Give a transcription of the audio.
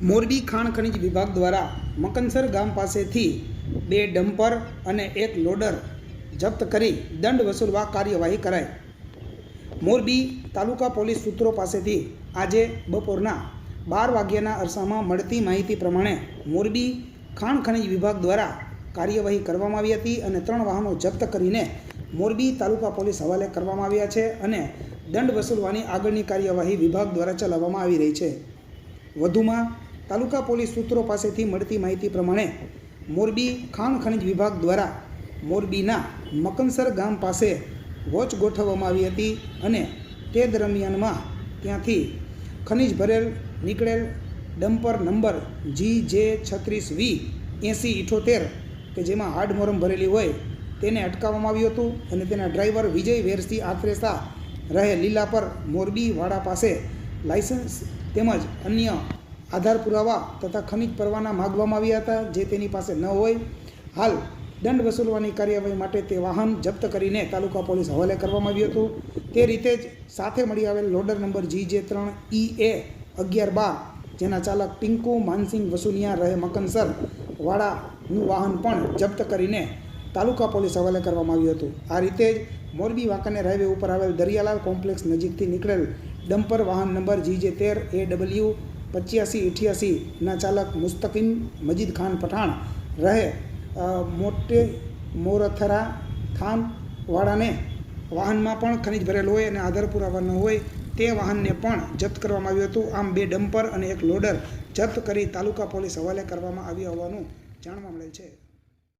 મોરબી ખાણ ખનિજ વિભાગ દ્વારા મકનસર ગામ પાસેથી બે ડમ્પર અને એક લોડર જપ્ત કરી દંડ વસૂલવા કાર્યવાહી કરાઈ. મોરબી તાલુકા પોલીસ સૂત્રો પાસેથી આજે બપોરના બાર વાગ્યાના અરસામાં મળતી માહિતી પ્રમાણે મોરબી ખાણ ખનિજ વિભાગ દ્વારા કાર્યવાહી કરવામાં આવી હતી અને ત્રણ વાહનો જપ્ત કરીને મોરબી તાલુકા પોલીસ હવાલે કરવામાં આવ્યા છે અને દંડ વસૂલવાની આગળની કાર્યવાહી વિભાગ દ્વારા ચલાવવામાં આવી રહી છે. વધુમાં તાલુકા પોલીસ સૂત્રો પાસેથી મળતી માહિતી પ્રમાણે મોરબી ખાણ ખનિજ વિભાગ દ્વારા મોરબીના મકનસર ગામ પાસે વોચ ગોઠવવામાં આવી હતી અને તે દરમિયાનમાં ત્યાંથી ખનિજ ભરેલ નીકળેલ ડમ્પર નંબર જી જે છત્રીસ વી એંસી ઇઠોતેર કે જેમાં હાડમોરમ ભરેલી હોય તેને અટકાવવામાં આવ્યું હતું અને તેના ડ્રાઈવર વિજય વેરસી આત્રેસા રહે લીલાપર મોરબી વાડા પાસે લાયસન્સ તેમજ અન્ય આધાર પુરાવા તથા ખનિજ પરવાના માગવામાં આવ્યા હતા, જે તેની પાસે ન હોય. હાલ દંડ વસૂલવાની કાર્યવાહી માટે તે વાહન જપ્ત કરીને તાલુકા પોલીસ હવાલે કરવામાં આવ્યું હતું. તે રીતે જ સાથે મળી આવેલ લોડર નંબર જી જે ત્રણ ઈ એ અગિયાર બાર, જેના ચાલક ટિંકુ માનસિંગ વસુલિયા રહે મકનસર વાળાનું વાહન પણ જપ્ત કરીને તાલુકા પોલીસ હવાલે કરવામાં આવ્યું હતું. આ રીતે જ મોરબી વાંકાને હાઈવે ઉપર આવેલ દરિયાલાલ કોમ્પ્લેક્સ નજીકથી નીકળેલ ડમ્પર વાહન નંબર જી જે તેર એ ડબલ્યુ પચ્યાસી અઠ્યાસીના ચાલક મુસ્તકીમ મજીદ ખાન પઠાણ રહે મોટે મોરથરા ખાનવાળાને વાહનમાં પણ ખનિજ ભરેલ હોય અને આધાર પુરાવાનો હોય તે વાહનને પણ જપ્ત કરવામાં આવ્યું હતું. આમ બે ડમ્પર અને એક લોડર જપ્ત કરી તાલુકા પોલીસ હવાલે કરવામાં આવ્યા હોવાનું જાણવા મળેલ છે.